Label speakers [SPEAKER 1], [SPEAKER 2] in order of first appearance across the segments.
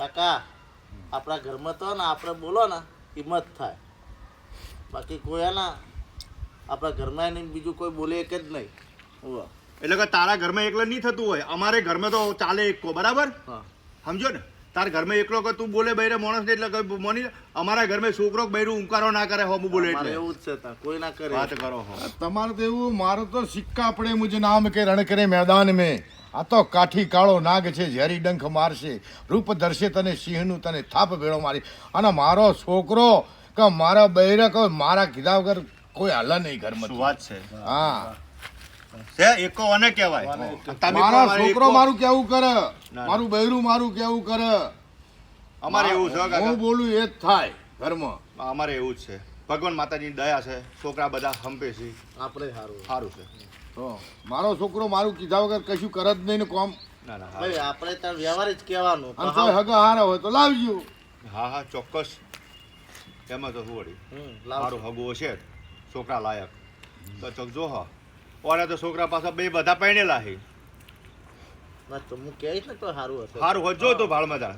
[SPEAKER 1] કાકા આપણા ઘરમાં તો ને આપણે બોલો ને હિંમત થાય. બાકી કોઈ ના ને આપણા ઘરમાં બીજું કોઈ બોલે એક જ નહીં. ઉવ્વ.
[SPEAKER 2] એટલે કે તારા ઘરમાં એકલા નહીં થતું હોય. અમારે ઘરમાં તો ચાલે એકકો બરાબર?
[SPEAKER 1] હા.
[SPEAKER 2] સમજો ને? તારા ઘરમાં એકલો કે તું બોલે બૈરે માણસ ને એટલે કે મોની અમારા ઘરમાં છોકરો બૈરું ઉંકારો ના કરે હો હું બોલે એટલે.
[SPEAKER 1] એવું જ છે કોઈ ના કરે.
[SPEAKER 2] વાત કરો હો.
[SPEAKER 3] તમારું તો એવું મારું તો સિક્કા પડે મુજે નામ કે રણ કરે મેદાન મેં. આ તો કાઠી કાળો નાગ છે ઝેરી ડંખ મારશે. રૂપ ધરશે તને સિંહનું તને થાપ ભેળો મારી. અને મારો છોકરો કે મારા બૈરે કે મારા કીધા વગર કોઈ હાલ નહીં ઘરમાં.
[SPEAKER 2] વાત છે?
[SPEAKER 3] હા.
[SPEAKER 2] એકો અને કહેવાય.
[SPEAKER 3] મારો છોકરો મારું કેવું કરે? મારું બૈરું મારું કેવું કરે?
[SPEAKER 2] અમારે એવું છે
[SPEAKER 3] હું બોલું એ જ થાય ઘરમાં.
[SPEAKER 2] અમારે એવું જ છે. ભગવાન માતાજીની દયા છે. છોકરા બધા હંપે છે.
[SPEAKER 1] આપણે સારું.
[SPEAKER 2] સારું છે.
[SPEAKER 3] તો મારો છોકરો મારું કીધા વગર કશું કરે જ નહીં ને કોમ.
[SPEAKER 2] ના ના
[SPEAKER 1] ભાઈ આપણે ત્યાં વ્યવહાર જ કહેવાનો.
[SPEAKER 3] અને કોઈ હગા હારા હોય તો લાવજો.
[SPEAKER 2] હા હા ચોક્કસ. એમાં તો શું વળી. મારું હગું છે છોકરા લાયક. તો ચોક જો હા. ઓને તો છોકરા પાછા બે બધા પહેણેલા છે
[SPEAKER 1] તો હું કહીશ ને તો સારું હશે.
[SPEAKER 2] સારું હોય જો તો ભાળમાં જા.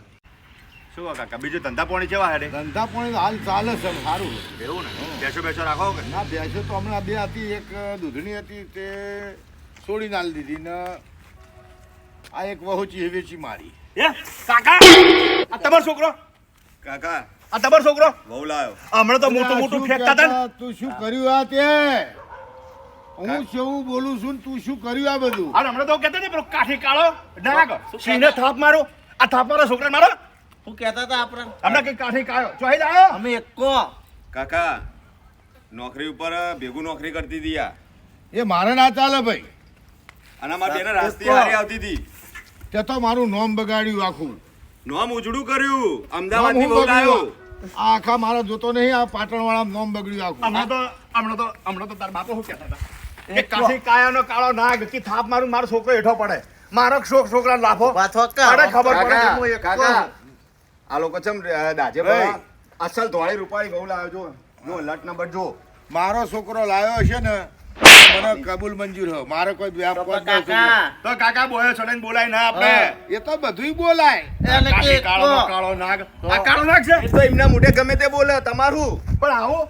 [SPEAKER 2] શું આ કાકા બીજું ધંધા પાણી કેવા હેડે
[SPEAKER 3] ધંધા પાણી હાલ ચાલે છે સારું
[SPEAKER 2] એવું ને? બેસો બેસો રાખો કે?
[SPEAKER 3] ના ભેંસો તો હમણાં બે હતી એક દૂધણી હતી તે છોડી નાલ દીધી ને આ એક વહુચી વેચી મારી.
[SPEAKER 2] એ કાકા! આ તમારો છોકરો?
[SPEAKER 4] કાકા.
[SPEAKER 2] આ તમારો છોકરો?
[SPEAKER 4] વહુ લાયો.
[SPEAKER 2] હમણાં તો મોટું મોટું ફેંકતા હતા
[SPEAKER 3] તું શું કર્યું આ તે? હું શું બોલું છું તું શું કર્યું આ બધું?
[SPEAKER 2] અરે હમણાં તો કહેતા ને પેલો કાઠી કાળો નાગ સિંહને થાપ મારો. આ થાપ મારો છોકરા મારો.
[SPEAKER 1] શું કહેતા હતા આપણે.
[SPEAKER 2] હમણાં કઈ કાઠી કાયો. ચોહી લાયો.
[SPEAKER 1] અમે એકો
[SPEAKER 4] કાકા નોકરી ઉપર ભેગું નોકરી કરતી હતી
[SPEAKER 3] એ મારે ના ચાલે ભાઈ.
[SPEAKER 4] અને માટે એને રાસ્તી હારી આવતી હતી.
[SPEAKER 3] તે તો મારું નોમ બગાડ્યું આખું.
[SPEAKER 4] નોમ ઉજળું કર્યું. અમદાવાદ
[SPEAKER 3] હું
[SPEAKER 4] થી
[SPEAKER 3] બોલાયો આ આખા મારા જોતો નહીં આ પાટણ વાળા નોમ બગડ્યું આખું.
[SPEAKER 2] હમણાં તો હમણાં તો હમણાં તો તારા બાપો શું કહેતા હતા? કે કાઠી કાયાનો કાળો નાગ કે થાપ મારું મારો છોકરો હેઠો પડે. મારો શોખ છોકરા લાફો. ખબર પડે હું
[SPEAKER 4] કાકા આ લોકો છે દાજે અસલ ધોળી રૂપાળી બહુ લાવ્યો જો જો લટ નંબર જો
[SPEAKER 3] મારો છોકરો લાવ્યો છે ને મને કબૂલ મંજૂર હો મારે કોઈ વ્યાપાર
[SPEAKER 1] તો કાકા.
[SPEAKER 2] તો કાકા બોય ચડીને બોલાય ના આપણે
[SPEAKER 3] એ તો બધુંય બોલાય.
[SPEAKER 1] એને કે
[SPEAKER 2] કાઠી કાળોનો
[SPEAKER 1] એકો.
[SPEAKER 2] કાળો નાગ. આ કાળો નાગ છે?
[SPEAKER 4] તો એમના મોઢે ગમે તે બોલે તમારું.
[SPEAKER 2] પણ આવો.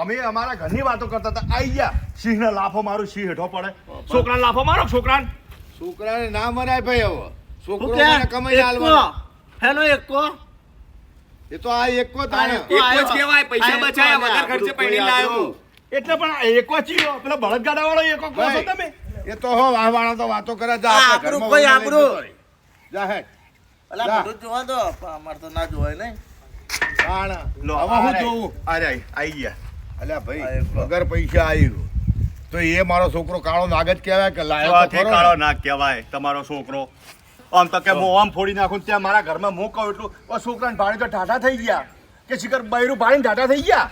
[SPEAKER 2] અમે અમારા ઘરની વાતો કરતા હતા. આઈ ગયા. સિંહને લાફો મારું સિંહ હેઠો પડે. છોકરાને લાફો મારો છોકરાને?
[SPEAKER 3] છોકરાને ના મરાય ભાઈ હવે. છોકરો
[SPEAKER 1] કમાઈ
[SPEAKER 3] મને હેલો
[SPEAKER 1] એક. હેલો એકો
[SPEAKER 3] એ તો આ એકો તાણે
[SPEAKER 4] એક જ કહેવાય પૈસા બચાયા વગર ખર્ચે પૈણી લાવ્યો
[SPEAKER 2] એટલે પણ એકો ચીયો પેલો બળદગાડા વાળો એકો કહો છો તમે.
[SPEAKER 3] એ તો હો વાહવાળા તો વાતો કરે. જા
[SPEAKER 1] આ
[SPEAKER 3] આપણે
[SPEAKER 1] કોઈ આપણું.
[SPEAKER 3] જા હે.
[SPEAKER 1] અલા. બધું જોવા દો. અમાર તો ના જોવાય નહીં.
[SPEAKER 3] તાણ. હવે હું જોઉં?
[SPEAKER 2] અરે આઈ ગયા.
[SPEAKER 3] અલ્યા ભાઈ. વગર પૈસા આવ્યું તો એ મારો છોકરો કાળો નાગ જ કહેવાય કે લાયો તો
[SPEAKER 2] ચોથી
[SPEAKER 3] ખરો
[SPEAKER 2] કાળો
[SPEAKER 3] ને.
[SPEAKER 2] નાગ કહેવાય તમારો છોકરો. આમ તો કે હું આમ ફોડી નાખું ત્યાં મારા ઘરમાં હું કહું એટલું ઓ છોકરાને ભાણી તો ઢાઢા થઈ ગયા. કે શિખર બૈરું ભાણીને ઢાઢા થઈ ગયા.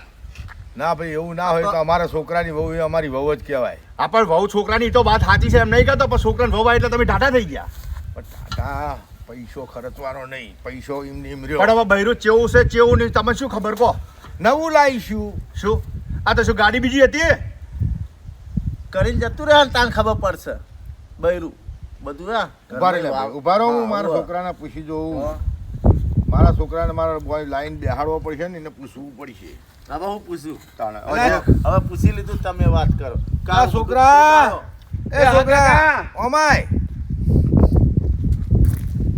[SPEAKER 3] ના ભાઈ એવું ના હોય તો અમારા છોકરાની વહુ એ અમારી વહુ જ કહેવાય.
[SPEAKER 2] આ પણ વહુ છોકરાની તો વાત સાચી છે એમ નહીં કહેતો પણ છોકરાને વહુ એટલે તમે ઢાઢા થઈ ગયા.
[SPEAKER 3] પણ ટાટા પૈસો ખર્ચવાનો નહીં પૈસો એમને એમ
[SPEAKER 2] પણ
[SPEAKER 3] રહ્યો
[SPEAKER 2] હવે બૈરું ચેવું છે ચેવું નહીં તમે શું ખબર કહો?
[SPEAKER 3] નવું લાવીશું.
[SPEAKER 2] શું? આ તો શું ગાડી બીજી હતી
[SPEAKER 1] કરીને જતું રહે તાન ખબર પડશે. બૈરું. બધું ના.
[SPEAKER 3] ઊભા રહી ઊભા રહો હું મારા છોકરાને પૂછી જોઉં.
[SPEAKER 1] હા.
[SPEAKER 3] મારા છોકરાને મારા બોય લાઈન બેહાડવો પડશે ને એને પૂછવું પડશે.
[SPEAKER 1] હવે હું પૂછું?
[SPEAKER 2] તાણે.
[SPEAKER 1] હવે પૂછી લીધું તમે વાત કરો.
[SPEAKER 3] કા છોકરા! એ છોકરા! ઓમાય!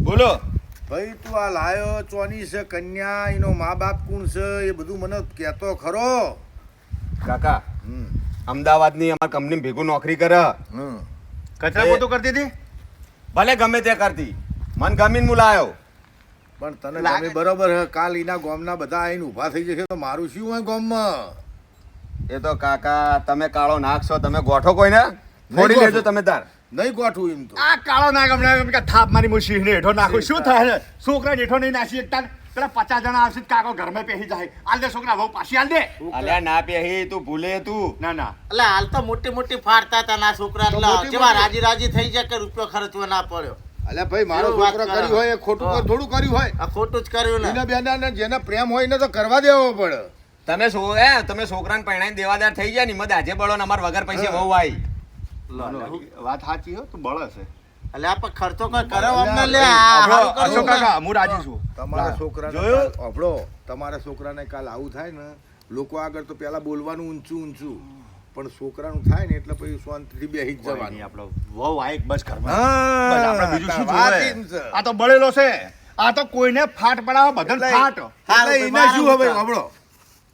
[SPEAKER 4] બોલો.
[SPEAKER 3] ભાઈ તું આ લાયો ચોની છે કન્યા એનો મા બાપ કોણ છે એ બધું મને કહેતો ખરો.
[SPEAKER 4] કાકા
[SPEAKER 3] હમ.
[SPEAKER 4] અમદાવાદની અમાર કંપની ભેગું નોકરી કરે.
[SPEAKER 3] હમ.
[SPEAKER 2] કચરા પોતું કરતી હતી?
[SPEAKER 4] ભલે ગમે તે કરતી. મન ગમીને હું લાયો.
[SPEAKER 3] પણ તને
[SPEAKER 4] લાગે-
[SPEAKER 3] બરોબર હે. કાલ એના ગામના બધા આવીને ઊભા થઈ જશે તો મારું શું હોય ગામમાં?
[SPEAKER 4] એ તો કાકા તમે કાળો નાખશો તમે ગોઠો કોઈને? ફોડી. લેજો તમે તાર.
[SPEAKER 3] નહીં ગોઠવું એમ તો.
[SPEAKER 2] આ કાળો નાખ હમણાં થાપ મારી મુશી હેઠો નાખું. શું થાય? છોકરા હેઠો નહીં નાસી એકતા પેલા પચાસ જણા આવશે કાકો ઘરમાં પેહી જાય. આલ દે છોકરા વહુ પાછી આલ દે.
[SPEAKER 4] અલ્યા ના પેહી તું ભૂલે તું.
[SPEAKER 2] ના ના.
[SPEAKER 1] અલ્યા હાલ તો મોટી મોટી ફાડતા હતા ના છોકરા. એટલે જેવા રાજી રાજી થઈ જાય કે રૂપિયો ખર્ચવો ના પડ્યો.
[SPEAKER 3] અલ્યા ભાઈ મારો છોકરો કર્યું હોય એ ખોટું. થોડું કર્યું હોય.
[SPEAKER 1] આ ખોટું જ કર્યું ને.
[SPEAKER 3] એના બેના જેને પ્રેમ હોય એને તો કરવા દેવો પડે.
[SPEAKER 4] તમે સો એ તમે છોકરાને પરણાઈને દેવાદાર થઈ જાય ને મત આજે બળો ને અમાર વગર પૈસે. વહુ આવી.
[SPEAKER 2] વાત સાચી હો તું બળ છે.
[SPEAKER 1] એટલે આ ખર્ચો કોઈ અમને લે
[SPEAKER 2] અશોક. કાકા હું રાજી છું
[SPEAKER 3] તમારા. છોકરાને
[SPEAKER 2] જોયું?
[SPEAKER 3] કાલ- અભળો તમારા છોકરાને કાલ આવું થાય ને લોકો આગળ તો પેલા બોલવાનું ઊંચું ઊંચું પણ છોકરાનું થાય ને એટલે પછી શાંતિથી બેસી જ જવાની
[SPEAKER 2] આપણો વહુ આ એક બસ ઘરમાં આપણે બીજું શું. આ તો બળેલો છે આ તો કોઈને ફાટ પડાવો
[SPEAKER 3] બદલ
[SPEAKER 2] ફાટ
[SPEAKER 3] એને શું હવે
[SPEAKER 1] મુદ્દા.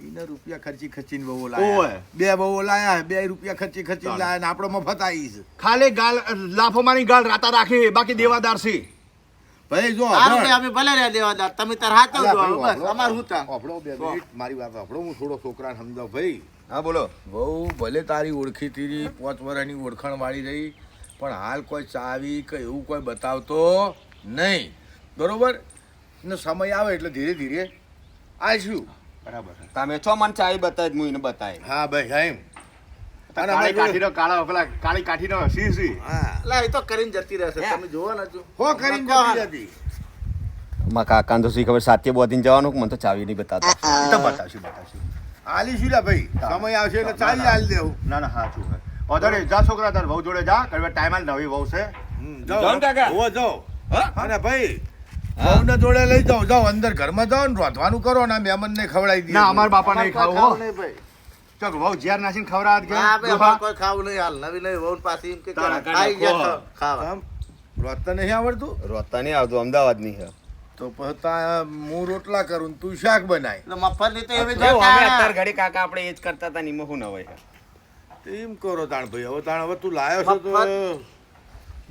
[SPEAKER 3] એને રૂપિયા ખર્ચી ખર્ચીને બહુ. લાયા. બે બહુ લાયા બે રૂપિયા ખર્ચી ખર્ચીને લાયા ને આપણો મફત આવી છે
[SPEAKER 2] ખાલી ગાલ લાફો મારી ગાલ રાતા રાખી બાકી દેવાદાર છે.
[SPEAKER 3] ભાઈ જો.
[SPEAKER 1] અમે ભલે રહ્યા દેવાદાર. તમે તાર હાથ. અમાર હું તા
[SPEAKER 3] વાપરો બે મિનિટ મારી વાત આપણો હું થોડો છોકરાને સમજાવ. ભાઈ
[SPEAKER 4] હા બોલો.
[SPEAKER 3] બહુ ભલે તારી ઓળખી તીરી પાંચ વર્ષની ઓળખાણ વાળી રહી પણ હાલ કોઈ ચાવી કે એવું કોઈ બતાવતો નહીં. બરોબર? ને સમય આવે એટલે ધીરે ધીરે આવીશું
[SPEAKER 2] બરાબર
[SPEAKER 4] તમે છો મને ચાવી બતાવી હું એને બતાવી
[SPEAKER 3] હા ભાઈ હા એમ. અને
[SPEAKER 2] કાળી કાઠીનો કાળા પેલા કાળી કાઠીનો સી સી
[SPEAKER 3] હા.
[SPEAKER 1] એટલે એ તો કરીને જતી રહેશે. તમે જોવો ને
[SPEAKER 3] હો કરીને જતી
[SPEAKER 4] મારા કાકાને તો શી ખબર સાચે બોધીને જવાનું મને તો ચાવી નહીં બતાવતો?
[SPEAKER 2] તો બતાવશું બતાવશું.
[SPEAKER 3] આલીશું લે ભાઈ. સમય આવશે એટલે ચાલી આલી દેવું.
[SPEAKER 2] ના ના સાચું છે. ઓધરે જા છોકરા તાર બહુ જોડે જા કારણ કે ટાઈમ નવી બહુ છે.
[SPEAKER 4] જાઓ. ને કાકા.
[SPEAKER 3] જાઓ. ભાઈ વહુને જોડે લઈ જાઓ જાઓ અંદર ઘરમાં જાઓ ને રોધવાનું કરો ને મહેમાનને ખવડાવી દઈએ.
[SPEAKER 2] ના અમારા બાપા નહીં ખાવ હો. ચોક વહુ ઝેર નાસીને ખવડાવત કે?
[SPEAKER 1] ના. અમારે કોઈ ખાવ નહીં હાલ નવી નવી વહુ પાછી એમ કે ખાઈ ગયા ખાવા.
[SPEAKER 3] આમ નહીં આવડતું?
[SPEAKER 4] રોતા નહીં આવતું અમદાવાદની હે
[SPEAKER 3] તો હું રોટલા કરું તું શાક બનાય.
[SPEAKER 1] એટલે મફતની તો એવી
[SPEAKER 4] અત્યારે ઘડી કાકા આપણે એ જ કરતા હતા નીમો શું ન
[SPEAKER 3] હોય એમ કરો તાણ ભાઈ હવે તાણ હવે તું લાયો છો તો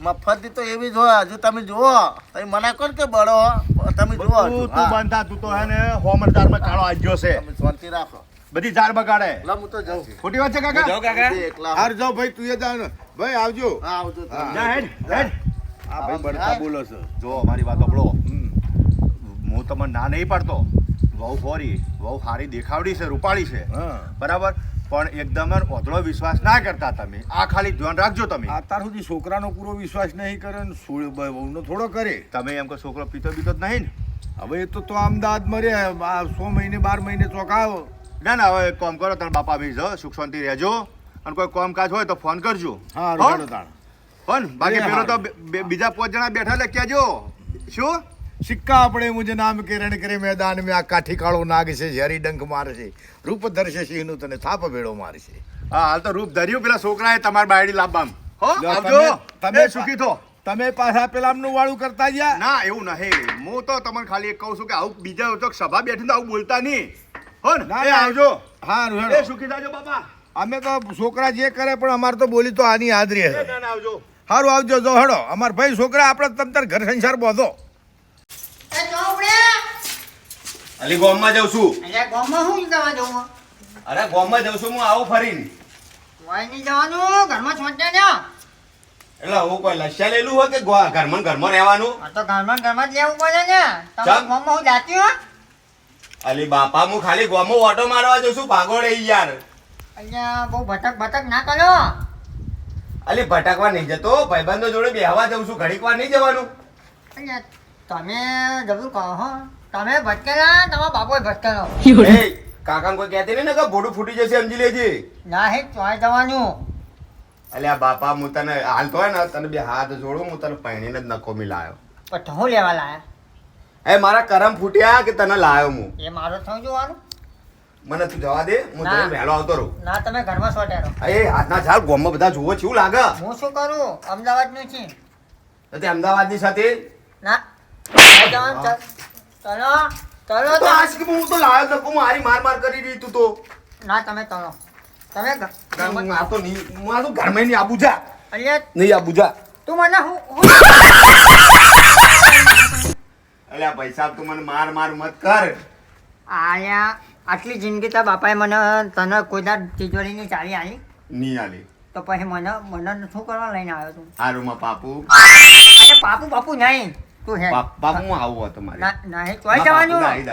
[SPEAKER 1] મફતની તો એવી જો હજુ તમે જુઓ. તમે મને કોણ કે બળો? તમે જુઓ
[SPEAKER 2] તું બાંધા તું તો હે ને હોમરદારમાં કાળો આજ્યો છે.
[SPEAKER 1] તમે શાંતિ રાખો.
[SPEAKER 2] બધી ઝાડ બગાડે.
[SPEAKER 1] એટલે હું તો જાઉં
[SPEAKER 2] ખોટી વાત છે કાકા?
[SPEAKER 4] જાઉં કાકા?
[SPEAKER 1] એકલા
[SPEAKER 3] હાર જાઉં ભાઈ તું એ જા ભાઈ આવજો.
[SPEAKER 1] હા આવજો
[SPEAKER 2] જા હેડ હેડ.
[SPEAKER 3] આ ભાઈ બળતા બોલો છો.
[SPEAKER 2] જો મારી વાત સાંભળો હું તમને ના નહીં પાડતો. વહુ ફોરી. વહુ સારી દેખાવડી છે રૂપાળી છે. બરાબર? પણ એકદમ ઓધળો વિશ્વાસ ના કરતા તમે. આ ખાલી ધ્યાન રાખજો તમે.
[SPEAKER 3] અત્યાર સુધી છોકરાનો પૂરો વિશ્વાસ નહીં કરે ને બહુનો થોડો કરે.
[SPEAKER 2] તમે એમ કે છોકરો પીતો પીતો જ નહીં ને.
[SPEAKER 3] હવે એ તો તો અમદાવાદ મરે સો મહિને બાર મહિને ચોકાવો.
[SPEAKER 2] ના ના હવે કોમ કરો તારા બાપા બી જાઓ સુખ શાંતિ રહેજો. અને કોઈ કામકાજ હોય તો ફોન કરજો.
[SPEAKER 3] હા તાણ.
[SPEAKER 2] પણ બાકી પેલો તો બીજા પાંચ જણા બેઠા એટલે કહેજો. શું?
[SPEAKER 3] સિક્કા આપણે મુજે નામ કિરણ રણ કરે મેદાન મેં આ કાઠી કાળો નાગ છે ઝેરી ડંખ મારે છે રૂપ ધરશે સિંહનું તને થાપ ભેળો મારશે.
[SPEAKER 2] હા હાલ તો રૂપ ધર્યું પેલા છોકરાએ તમારી બાયડી લાવવામાં હો આવજો.
[SPEAKER 3] તમે-
[SPEAKER 2] સુખી થો.
[SPEAKER 3] તમે પાછા પેલા આમનું વાળું કરતા ગયા?
[SPEAKER 2] ના એવું નહીં. હું તો તમને ખાલી કહું છું કે આવું બીજા તો સભા બેઠી આવું બોલતા નહીં. હો ને. આવજો.
[SPEAKER 3] હા
[SPEAKER 2] એ સુખી થાજો બાપા.
[SPEAKER 3] અમે તો છોકરા જે કરે પણ અમારે તો બોલી તો આની હાજરી હશે
[SPEAKER 2] ના ના આવજો.
[SPEAKER 3] સારું આવજો જો હેડો. અમાર ભાઈ છોકરા આપણે તમ તાર ઘર સંસાર બોધો
[SPEAKER 5] એ ચોપડે
[SPEAKER 4] અલી ગોમમાં જાઉં છું.
[SPEAKER 5] અલ્યા ગામમાં શું જવા જવું?
[SPEAKER 4] અરે ગોમમાં જઉં છું હું આવું ફરીને.
[SPEAKER 5] નહીં જવાનું ઘરમાં છોડ્યા ને
[SPEAKER 4] એટલે હું કોઈ લસ્યા લેલું હોય કે ગો- ઘરમાં ને ઘરમાં રહેવાનું?
[SPEAKER 5] આ તો ઘરમાં ને ઘરમાં જ લેવું પડે ને. તમે
[SPEAKER 4] ચાલ.
[SPEAKER 5] ગામમાં હું જાતી હો?
[SPEAKER 4] અલી બાપા હું ખાલી ગોમમાં ઓટો મારવા જઉં છું ભાગોળ એ યાર.
[SPEAKER 5] અહીંયા બહુ ભટક ભટક ના કરો.
[SPEAKER 4] અલી ભટકવા નહીં જતો ભાઈબંધો જોડે બેહવા જઉં છું ઘડીક વાર નહીં જવાનું.
[SPEAKER 5] અહીંયા તમે જબરું કહો હો. તમે ભટકેલા તમારા બાપોય ભટકેલો.
[SPEAKER 4] એ કાકા કોઈ કહેતી નહીં ને કે ભોડું ફૂટી જશે સમજી લેજે.
[SPEAKER 5] ના હે ચોય જવાનું.
[SPEAKER 4] અલ્યા બાપા હું તને હાલ તો ને તને બે હાથ જોડું હું તને પહેણીને જ નકો મિલાયો
[SPEAKER 5] પણ તો હું લેવા લાયા?
[SPEAKER 4] એ મારા કરમ ફૂટ્યા કે તને લાયો હું?
[SPEAKER 5] એ મારો થયું જોવાનું.
[SPEAKER 4] મને તું જવા દે હું
[SPEAKER 5] ના.
[SPEAKER 4] તને વહેલો આવતો રહું.
[SPEAKER 5] ના તમે ઘરમાં સોટ્યા રહો
[SPEAKER 4] એ હાથના ચાલ ગોમમાં બધા જુઓ છું લાગે?
[SPEAKER 5] હું શું કરું? અમદાવાદનું છે.
[SPEAKER 4] તો તે અમદાવાદની સાથે?
[SPEAKER 5] ના ચલો
[SPEAKER 4] તો આજ કે હું તો લાયો તો મારી માર માર કરી રહી તું તો.
[SPEAKER 5] ના તમે ચલો તમે
[SPEAKER 4] હું આ તો નહીં. હું આ તો ઘરમાં નહીં આબુ જા.
[SPEAKER 5] અલ્યા
[SPEAKER 4] નહીં આબુ જા.
[SPEAKER 5] તું મને હું
[SPEAKER 4] અલ્યા ભાઈ સાહેબ તું મને માર માર મત કર.
[SPEAKER 5] આયા આટલી જિંદગી તા બાપાએ મને તને કોઈ તિજોરી ની ચાવી આલી?
[SPEAKER 4] નહીં આલી.
[SPEAKER 5] તો પછી મને મને શું કરવા લઈને આવ્યો તું?
[SPEAKER 4] હારું માં પાપુ.
[SPEAKER 5] અરે પાપુ બાપુ નહીં. તું હે
[SPEAKER 4] બાપ- હું આવું
[SPEAKER 5] નહીં જવાનું? નહીં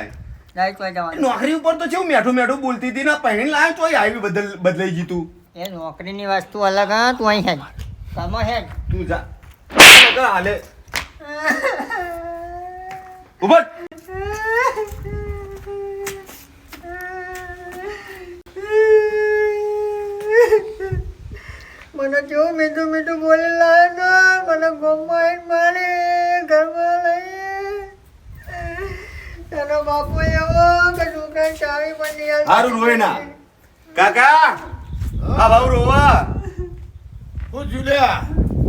[SPEAKER 5] જવાનું.
[SPEAKER 4] નોકરી ઉપર તો કેવું મેઠું મેઠું બોલતી હતી ને પહેરી લાવ્યો તોય આવી બદલ બદલાઈ ગયું તું.
[SPEAKER 5] એ નોકરીની વસ્તુ અલગ હા તું અહીં હેડ તમે હેડ
[SPEAKER 4] તું જા. હાલે. ઉભર.
[SPEAKER 5] મને કેવું મીઠું મીઠું બોલી લાગે મને ગમમાં મારે. ઘરમાં લઈ તારો બાપુ એવો કે છોકરા ચાવી પણ નહીં
[SPEAKER 4] હારું રોય ના. કાકા આ ભાવ રોવા.
[SPEAKER 3] હું જુલ્યા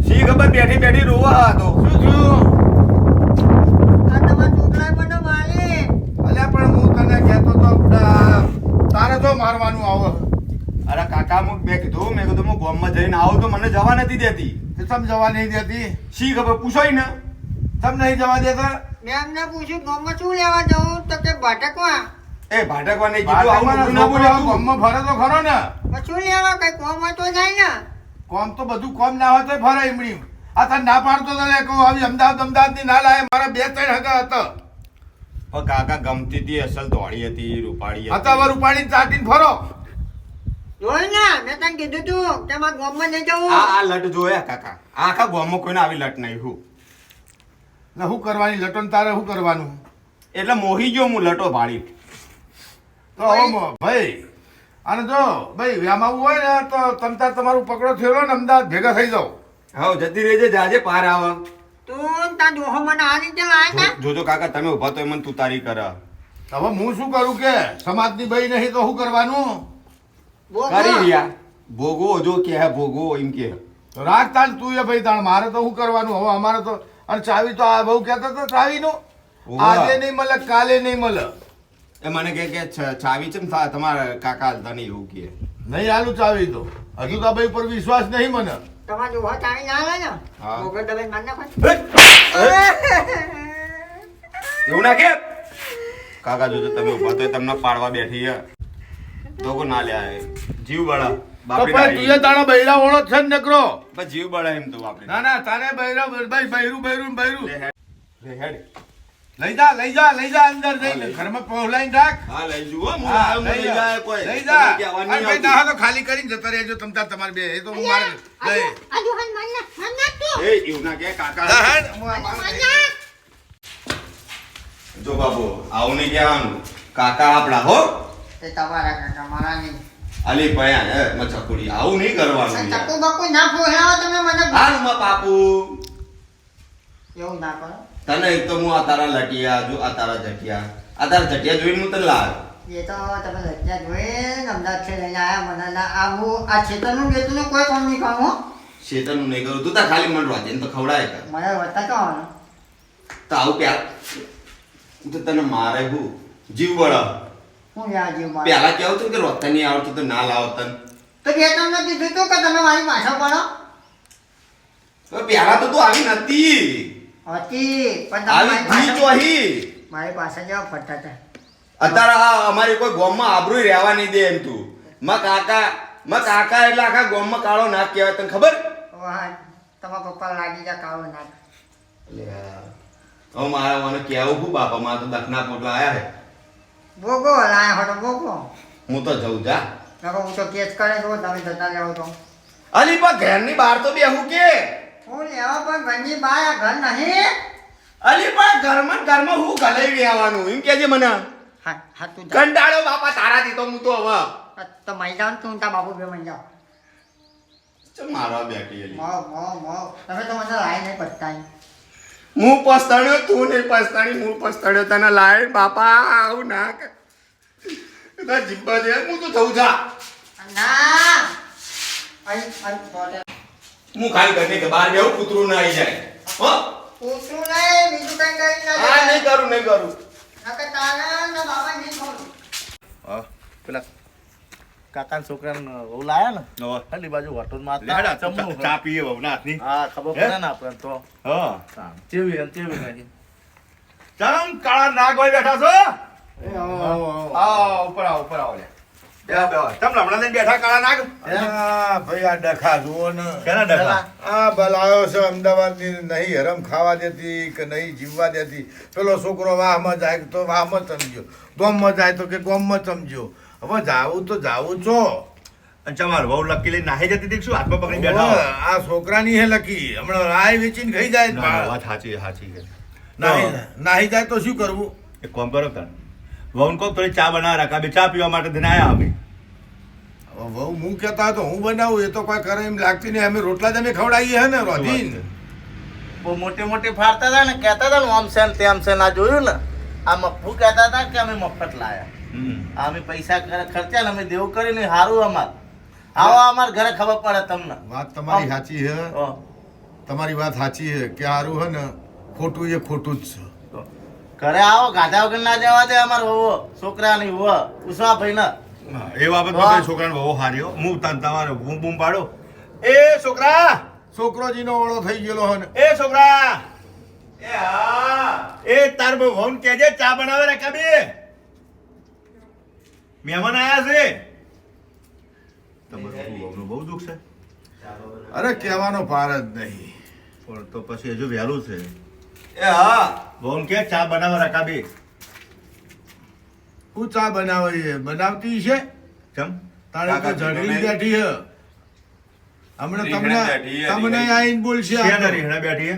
[SPEAKER 4] શી ખબર બેઠી બેઠી રોવા તો.
[SPEAKER 3] શું થયું?
[SPEAKER 5] આ તમારા
[SPEAKER 3] અલ્યા પણ હું તને કહેતો તો બુડા તારે તો મારવાનું આવો.
[SPEAKER 4] અરે કાકા હું મેં કીધું મેં કીધું હું ગોમમાં જઈને આવું તો મને જવા નથી દેતી.
[SPEAKER 3] તે જવા નહીં દેતી?
[SPEAKER 4] શી ખબર પૂછોય ને.
[SPEAKER 3] સમ નહીં જવા દેતા?
[SPEAKER 5] મેં એમને પૂછ્યું ગામમાં શું લેવા જવું તો કે ભટકવા
[SPEAKER 4] એ ભાટકવા નહીં કીધું આવું ના
[SPEAKER 3] છોકરાઓ ગામમાં ફરે તો ખરો ને.
[SPEAKER 5] શું લેવા? કઈ કોમ હોય તો જાય ને.
[SPEAKER 3] કોમ તો બધું કોમ ના હોય તો ફરે ઈમડી આ તને ના પાડતો તો લે કહું આવી અમદાવાદ અમદાવાદની ના લાય મારા બે ત્રણ હગા હતા.
[SPEAKER 4] પણ કાકા ગમતી હતી અસલ દોડી હતી રૂપાળી
[SPEAKER 3] હતા. હવે રૂપાળી ચાટીને ફરો.
[SPEAKER 5] જોઈ ને મેં તને કીધું તું કે મારા ગામમાં નહીં જવું.
[SPEAKER 4] આ લટ જોયા કાકા. આખા ગામમાં કોઈને આવી લટ નહીં હું.
[SPEAKER 3] ને શું કરવાની લટન તારે શું કરવાનું?
[SPEAKER 4] એટલે મોહી ગયો હું લટો ભાળી.
[SPEAKER 3] તો હવે ભાઈ અને જો ભાઈ વ્યામાવું હોય ને તો તમ તાર તમારું પકડો થયેલો ને અમદાવાદ ભેગા થઈ જાઓ.
[SPEAKER 4] હા જતી રહેજે જાજે પાર આવે.
[SPEAKER 5] તું તા ડોહો મને આ રીતે લાય
[SPEAKER 4] જોજો કાકા તમે ઊભા તો મને તું તારી કર.
[SPEAKER 3] હવે હું શું કરું કે સમાજની ભાઈ નહીં તો શું કરવાનું?
[SPEAKER 4] કરી રહ્યા. ભોગવો જો કે હે ભોગવો એમ કે.
[SPEAKER 3] તો રાખ તાણ તું એ ભાઈ તાણ મારે તો શું કરવાનું? હવે અમારે તો અને ચાવી તો આ બહુ કહેતા હતા ચાવીનું. આજે નહીં મળે કાલે નહીં મળે.
[SPEAKER 4] એ મને કે કે છ- ચાવી છે ને તમારા કાકા હાલતા નહીં એવું કે
[SPEAKER 3] નહીં આલું ચાવી તો. હજુ તો આ ભાઈ પર વિશ્વાસ નહીં મને.
[SPEAKER 5] તમારે ડોહો ચાવી ના લે ને? મોગલ દબાઈ માર નાખો
[SPEAKER 4] એવું ના કે કાકા જો તમે ઊભા તો તમને પાડવા બેઠી હે. તો ના લે જીવ બળા
[SPEAKER 3] તો
[SPEAKER 4] બાપરી
[SPEAKER 3] ભાઈ તું એ તારા બૈરા ઓળો છે ને નકરો
[SPEAKER 4] જીવ બળા એમ તો બાપરી
[SPEAKER 3] ના. ના તારે બૈરા ભાઈ બૈરું બૈરું બૈરું.
[SPEAKER 4] લે હેડ. લે હેડ.
[SPEAKER 3] લઈ જા લઈ જા લઈ જા અંદર જઈને. ઘરમાં પહોંચલાઈને રાખ.
[SPEAKER 4] હા લઈ જુઓ હું મને
[SPEAKER 3] લઈ જા.
[SPEAKER 4] કોઈ.
[SPEAKER 3] લઈ જા. અરે ભાઈ ના તો ખાલી કરીને જતા રહેજો તમ તાર તમારે બે. એ તો હું મારે લઈ.
[SPEAKER 5] આજુ હાલ માર નાખ માર નાખ તું.
[SPEAKER 4] એ એવું ના કે કાકા.
[SPEAKER 3] જા હેડ. હું આ
[SPEAKER 5] માર
[SPEAKER 3] મારે-
[SPEAKER 5] નાખ
[SPEAKER 4] જો બાબુ આવું નહીં કહેવાનું. કાકા આપડા હો?
[SPEAKER 5] તે તમારા કાકા મારા નહીં.
[SPEAKER 4] અલી પયા હે મચકુડી આવું નહીં કરવાનું યાર.
[SPEAKER 5] ચક્કુ બક્કુ ના ફોડાવો તમે મને
[SPEAKER 4] હાલમાં બાપુ.
[SPEAKER 5] એવું ના કરો.
[SPEAKER 4] તને એક તો હું આ તારા લટિયા જો આ તારા જટિયા. આ તારા જટિયા જોઈને હું તને લાવ
[SPEAKER 5] એ તો તમે લટિયા જોઈને અમદાવાદ છે લઈને આયા મને ના આ હું આ ખેતરનું વેચનું કોઈ કામ નહીં કામ હો.
[SPEAKER 4] શેતરનું નહીં કરું. તું તાર ખાલી મન રોજે તો ખવડાય કર.
[SPEAKER 5] મને વત્તા તો
[SPEAKER 4] તો આવું પ્યાર. તો તને મારે હું જીવ બળા
[SPEAKER 5] હું
[SPEAKER 4] પેલા કેવું તું કે રોતા નહીં આવડતું તો ના લાવ તને
[SPEAKER 5] તો બે તમને કીધું તું કે તમે મારી પાછળ પડો.
[SPEAKER 4] તો પેલા તો તું આવી નથી
[SPEAKER 5] હતી પણ
[SPEAKER 4] આવી
[SPEAKER 5] તો
[SPEAKER 4] અહીં.
[SPEAKER 5] મારી પાસે જેવા ફરતા હતા
[SPEAKER 4] અત્યારે અમારી કોઈ ગોમમાં આબરૂ રહેવા નહીં દે એમ તું. માં કાકા માં કાકા એટલે આખા ગોમમાં કાળો નાક કહેવાય તને ખબર?
[SPEAKER 5] તમારા પપ્પા લાગી ગયા કાળો નાક.
[SPEAKER 4] હવે મારા મને કેવું હું બાપા મારા તો દખના પોટલા આવ્યા હે
[SPEAKER 5] ભોગો લાય હો તો ભોગો.
[SPEAKER 4] હું તો જઉં જા.
[SPEAKER 5] નકો હું તો કેસ કરે તો તમે જતા જાઓ તો.
[SPEAKER 4] અલી પણ ઘરની બહાર તો બેહું કે?
[SPEAKER 5] હું લેવા પણ ઘરની બહાર આ ઘર નહીં.
[SPEAKER 4] અલી પણ ઘરમાં ઘરમાં હું ગલાઈ આવવાનું એમ કેજે મને.
[SPEAKER 5] હા હા તું
[SPEAKER 4] કંટાળો બાપા તારા તો હું તો હવે.
[SPEAKER 5] તો જાઓ તું તા બાપુ બે મઈ
[SPEAKER 4] મારા બેટી અલી?
[SPEAKER 5] મો મો મો. તમે તો મને રાય નહીં પત્તાઈ
[SPEAKER 4] હું પસ્તાડ્યો તું નહીં પસ્તાડી હું પસ્તાડ્યો તને લાય બાપા આવું ના કે તાર જીબ્બા દે હું તો થઉં જા. હું ખાલી ઘરની કે બહાર બેહું કૂતરું ના આવી જાય. હો?
[SPEAKER 5] પૂછું નહીં બીજું કઈ કઈ ના
[SPEAKER 4] હા નહીં કરું નહીં કરું.
[SPEAKER 5] નકર તારા ના બાપા નહીં છોડું
[SPEAKER 1] પેલા કાકા છોકરાને વહુ લાયા ને. ખાલી બાજુ હોટલમાં
[SPEAKER 2] ચા- પીએ હાથની.
[SPEAKER 1] હા ખબર પડે ને આપણે તો
[SPEAKER 2] હા.
[SPEAKER 1] ચેવી ચેવી નાખી
[SPEAKER 2] ચમ કાળા નાગ હોય બેઠા છો
[SPEAKER 3] આવો, આવો, આવો.
[SPEAKER 2] આવો, ઉપર આવો, ઉપર આવો લે. બેહો, બેહો. લઈને બેઠા કાળા નાગ?
[SPEAKER 3] ભાઈ આ ડખા જુઓ ને
[SPEAKER 2] કેના ડખા?
[SPEAKER 3] આ ભલાયો છે અમદાવાદની નહીં હરમ ખાવા દેતી કે નહીં જીવવા દેતી પેલો છોકરો વાહમાં જાય તો વાહમાં સમજ્યો ગોમમાં જાય તો કે ગોમમાં સમજ્યો હવે જાવું તો જાવું છો.
[SPEAKER 2] અને ચમ વહુ લકી લઈને નાહી જતી હતી શું? હાથમાં પકડીને બેઠા હો?
[SPEAKER 3] આ છોકરાની હે લકી. હમણાં રાય વેચીને ખાઈ જાય
[SPEAKER 2] ના, ના, વાત સાચી સાચી છે.
[SPEAKER 3] નાહી નાહી જાય તો શું કરવું?
[SPEAKER 2] એક કામ કરો તાર વહુને કહો થોડી ચા બનાવી રાખા. બે ચા પીવા માટે થઈને આયા અમે.
[SPEAKER 3] હવે વહુ હું કહેતા તો હું બનાવું એ તો કોઈ કરે એમ લાગતી નહીં. અમે રોટલા જ અમે ખવડાવીએ હે ને રોધીન
[SPEAKER 1] બહુ મોટી મોટી ફાડતા હતા ને કહેતા હતા ને આમ છે ને તેમ છે ને આ જોયું ને? આ મફ્ફું કહેતા હતા કે અમે મફત લાયા. અમે પૈસા ખર્ચ્યા ને અમે દેવું કરીને સારું અમાર. આવો અમાર ઘરે ખબર પડે તમને.
[SPEAKER 3] વાત તમારી સાચી છે.
[SPEAKER 1] હો.
[SPEAKER 3] તમારી વાત સાચી છે કે સારું હે ને ખોટું એ ખોટું જ છે.
[SPEAKER 1] ઘરે આવો ગાધા વગર ના જવા દે અમાર હોવો છોકરાની હોવો ઉષા ભાઈ ના
[SPEAKER 2] એ બાબત છોકરાને બહુ હાર્યો. હો. હું તને તમારે બૂમ બૂમ પાડો? એ છોકરા!
[SPEAKER 3] છોકરોજીનો ઓળો થઈ ગયેલો હે
[SPEAKER 2] એ છોકરા! એ હા. એ તાર ભવન કેજે ચા બનાવે રે કબી મહેમાન આયા છે. તમારું બહુ દુઃખ છે.
[SPEAKER 3] અરે કહેવાનો પાર જ નહીં.
[SPEAKER 2] પણ તો પછી હજુ વહેલું છે.
[SPEAKER 4] એ હા.
[SPEAKER 2] બોલ કે ચા બનાવવા રકાબી. કબી
[SPEAKER 3] હું ચા બનાવી છે? બનાવતી છે?
[SPEAKER 2] કેમ
[SPEAKER 3] તારે તો
[SPEAKER 4] કાકા,
[SPEAKER 3] બેઠી છે. હમણાં તમને
[SPEAKER 4] છે,
[SPEAKER 3] તમને આઈને બોલશે.
[SPEAKER 2] રીહણા બેઠી હે?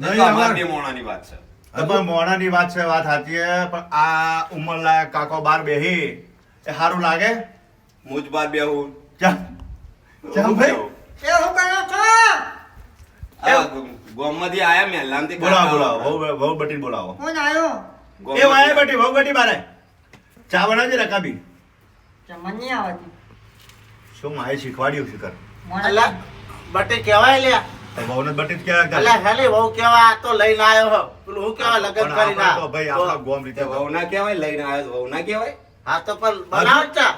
[SPEAKER 3] નહીં,
[SPEAKER 4] અમાર
[SPEAKER 3] અમાર-
[SPEAKER 4] મોણાની વાત છે.
[SPEAKER 2] તમારા મોણાની વાત છે વાત સાચી છે પણ આ ઉંમર લાયક કાકો બાર બેહી એ સારું લાગે?
[SPEAKER 4] મુજ બાર બેહું.
[SPEAKER 2] ચમ ચમ ભાઈ?
[SPEAKER 5] એ હું કરો છો?
[SPEAKER 4] ગોમમાંથી આયા મહેલામથી
[SPEAKER 2] બોલાવો બોલાવો બહુ બહુ બટી બોલાવો.
[SPEAKER 5] કોણ આયો.
[SPEAKER 2] એ વાય બટી બહુ બટી બારે? ચા બનાવજે રકાબી.
[SPEAKER 5] ચમન નહીં આવતી
[SPEAKER 2] શું માય શીખવાડ્યું શીખર
[SPEAKER 1] અલા બટે કહેવાય લ્યા.
[SPEAKER 2] વહુને જ
[SPEAKER 1] હેલી કેવા આ તો લઈને આવ્યો હો. પેલું હું કેવા લગન કરી
[SPEAKER 2] આપણે તો ભાઈ આપણા ગોમ રીતે
[SPEAKER 4] વહુ ના કેવાય લઈને આવ્યો વહુ ના કેવાય
[SPEAKER 1] હા તો પણ બનાવ ચા.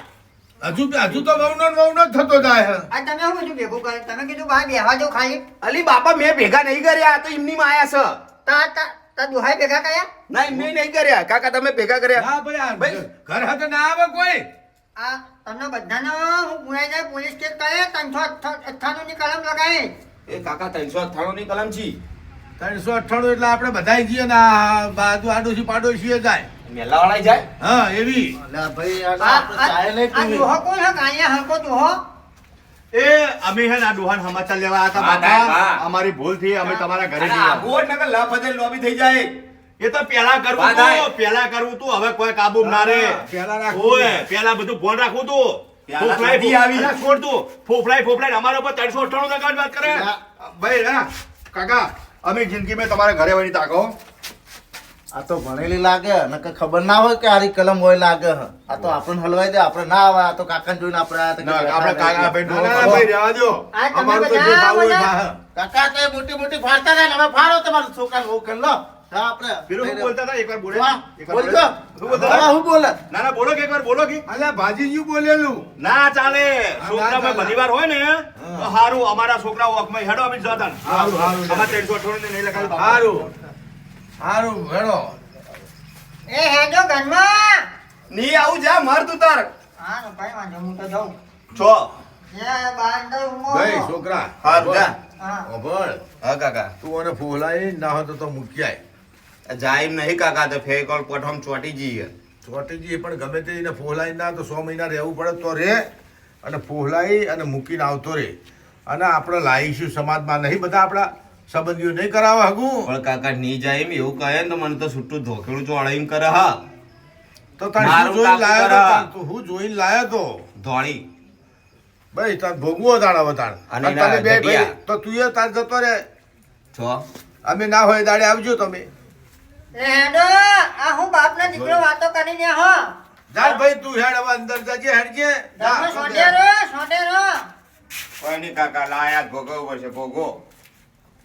[SPEAKER 3] હજુ હજુ તો વહુનો ને વહુનો જ થતો જાય
[SPEAKER 5] આ તમે શું બધું ભેગું કરે તમે કીધું બહાર બેહવા ખાલી.
[SPEAKER 4] અલી બાપા મેં ભેગા નહીં કર્યા આ તો એમની માયા છે.
[SPEAKER 5] તા તા તા દુહાઈ ભેગા કર્યા?
[SPEAKER 4] ના એમને નહીં કર્યા. કાકા તમે ભેગા કર્યા.
[SPEAKER 3] હા ભાઈ
[SPEAKER 4] ભાઈ.
[SPEAKER 3] ઘર હાથે ના આવે કોઈ.
[SPEAKER 5] આ તમને બધાને હું જાય પોલીસ કેસ કરે ત્રણસો અઠ્ઠાણું ની કલમ લગાવી
[SPEAKER 4] એ કાકા ત્રણસો અઠ્ઠાણું ની કલમ છી.
[SPEAKER 3] ત્રણસો અઠ્ઠાણું એટલે આપણે બધા જઈએ ને બાજુ આડોશી પાડોશી જાય.
[SPEAKER 4] મેલા જાય?
[SPEAKER 3] હા એવી.
[SPEAKER 1] ભાઈ આ
[SPEAKER 5] આ
[SPEAKER 1] આપણે ચાય નહીં
[SPEAKER 5] આ
[SPEAKER 1] પીવી.
[SPEAKER 5] દુહો કોણ હે? કાંયા હલકો દુહો?
[SPEAKER 2] એ અમે હે ને આ સમાચાર લેવા હતા
[SPEAKER 4] હા,
[SPEAKER 2] અમારી ભૂલ થઈ અમે તમારા ઘરે ગયા
[SPEAKER 4] આગુ નકર લોબી થઈ જાય.
[SPEAKER 2] એ તો પેલા કરવું પેલા કરવું તું. હવે કોઈ કાબુ ના રે.
[SPEAKER 3] પેલા રાખવું
[SPEAKER 2] પેલા બધું ફોન રાખવું તું. ફોફલાઈ
[SPEAKER 4] શાદી આવી.
[SPEAKER 2] છોડ તું. ફોફલાઈ ફોફલાઈ અમારા ઉપર ત્રણસો અઠ્ઠાણું ટકા વાત કરે. ભાઈ ના. કાકા અમે જિંદગી મેં તમારા ઘરે વળી તાકો
[SPEAKER 1] આ તો ભણેલી લાગે નકર ખબર ના હોય કે આરી કલમ હોય લાગે. હ. આ તો આપણને હલવાઈ દે આપણે ના આવે આ તો કાકાને જોઈને આપણે
[SPEAKER 2] આપણે કાકા ભાઈ
[SPEAKER 3] ના, ભાઈ રહેવા
[SPEAKER 5] દો
[SPEAKER 3] અમારું તો જે ભાવ હોય
[SPEAKER 1] કાકા તો મોટી મોટી ફાડતા ને હવે ફાડો તમારું છોકરા કરી લો. હા આપણે
[SPEAKER 2] પેલું શું બોલતા હતા? એકવાર બોલે એકવાર
[SPEAKER 1] બોલજો
[SPEAKER 2] બોલે. બોલતા
[SPEAKER 1] હા, હું બોલે.
[SPEAKER 2] ના ના બોલો કે એકવાર બોલો કે.
[SPEAKER 3] અલ્યા ભાજીજી બોલેલું.
[SPEAKER 2] ના ચાલે.
[SPEAKER 3] ના
[SPEAKER 2] છોકરા બધી વાર હોય ને તો હારું અમારા છોકરા વોકમાં હેડો અમે જતા
[SPEAKER 3] હારું, હારું.
[SPEAKER 2] અમારે ત્રણસો ને નહીં લખાવી બાપા.
[SPEAKER 3] સારું સારું હેડો.
[SPEAKER 5] એ હેડો ઘરમાં.
[SPEAKER 4] ની આવું જા મર તું તાર.
[SPEAKER 5] હા વાંધો હું તો જાઉં.
[SPEAKER 2] છો.
[SPEAKER 5] એ બાર અંદર
[SPEAKER 3] ભાઈ છોકરા.
[SPEAKER 4] હારું, જા.
[SPEAKER 5] હા.
[SPEAKER 4] હા કાકા.
[SPEAKER 3] તું મને ફોલાઈ ના હતો તો તો મૂકી આય.
[SPEAKER 4] જાય નહીં કાકા તો ફેકોલ પઠમ ચોટી જઈએ.
[SPEAKER 3] ચોટીજી પણ ગમે તે એને ના તો સો મહિના રહેવું પડે તો રે અને ફોલાઈ અને મૂકીને આવતો રે. અને આપણે લાવીશું સમાજમાં નહીં બધા આપણા સંબંધીઓ નહીં કરાવવા હગું.
[SPEAKER 4] પણ કાકા ની જાય એમ એવું કહે ને તો મને તો છૂટું ધોકેડું ચોળાઈને કરે હા.
[SPEAKER 3] તો તાર જોઈને લાયો તો. તાર? હું જોઈને લાયો તો?
[SPEAKER 4] ધોળી.
[SPEAKER 3] ભાઈ તાર ભોગવો તાણ હવે
[SPEAKER 4] અને
[SPEAKER 3] અને બે ભાઈ તો તું એ તાર જતો રે
[SPEAKER 4] છો
[SPEAKER 3] અમે ના હોય દાડે આવજો તમે.
[SPEAKER 5] હેડો આ હું બાપના દીકરો વાતો કરીને હો.
[SPEAKER 3] જા ભાઈ તું હેડ હવે અંદર જજે હેડજે. જા,
[SPEAKER 5] તમે રો રહો રો
[SPEAKER 4] કોઈ ની કાકા લાયા ભોગવ પડશે ભોગવો.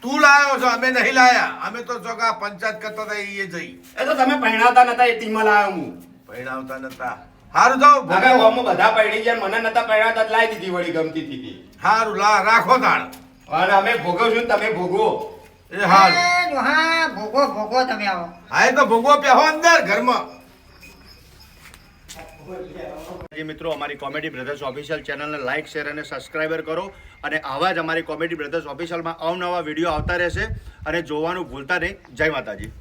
[SPEAKER 3] તું લાયો છો અમે નહીં લાયા. અમે તો જોગા પંચાયત કરતા હતા એ જઈ.
[SPEAKER 4] એ તો તમે પહેણાવતા નતા એ ટીમમાં લાયો હું.
[SPEAKER 3] પહેણાવતા નતા. હારું જાઓ
[SPEAKER 4] કાકા ગામમાં બધા પૈડી જાય મને નતા પહેણાવતા જ લાવી દીધી વળી ગમતી હતી.
[SPEAKER 3] હારું લા રાખો તાણ
[SPEAKER 4] અને અમે ભોગવશું ને તમે ભોગવો.
[SPEAKER 3] એ હાલ.
[SPEAKER 5] હા ભોગો ભોગો તમે આવો.
[SPEAKER 3] હા તો ભોગવો પહેવો અંદર ઘરમાં.
[SPEAKER 2] જી મિત્રો અમારી કોમેડી બ્રધર્સ ઓફિશિયલ ચેનલને લાઇક શેર અને સબસ્ક્રાઈબર કરો. અને આવા જ અમારી કોમેડી બ્રધર્સ ઓફિશિયલમાં અવનવા વીડિયો આવતા રહેશે. અને જોવાનું ભૂલતા નહીં. જય માતાજી.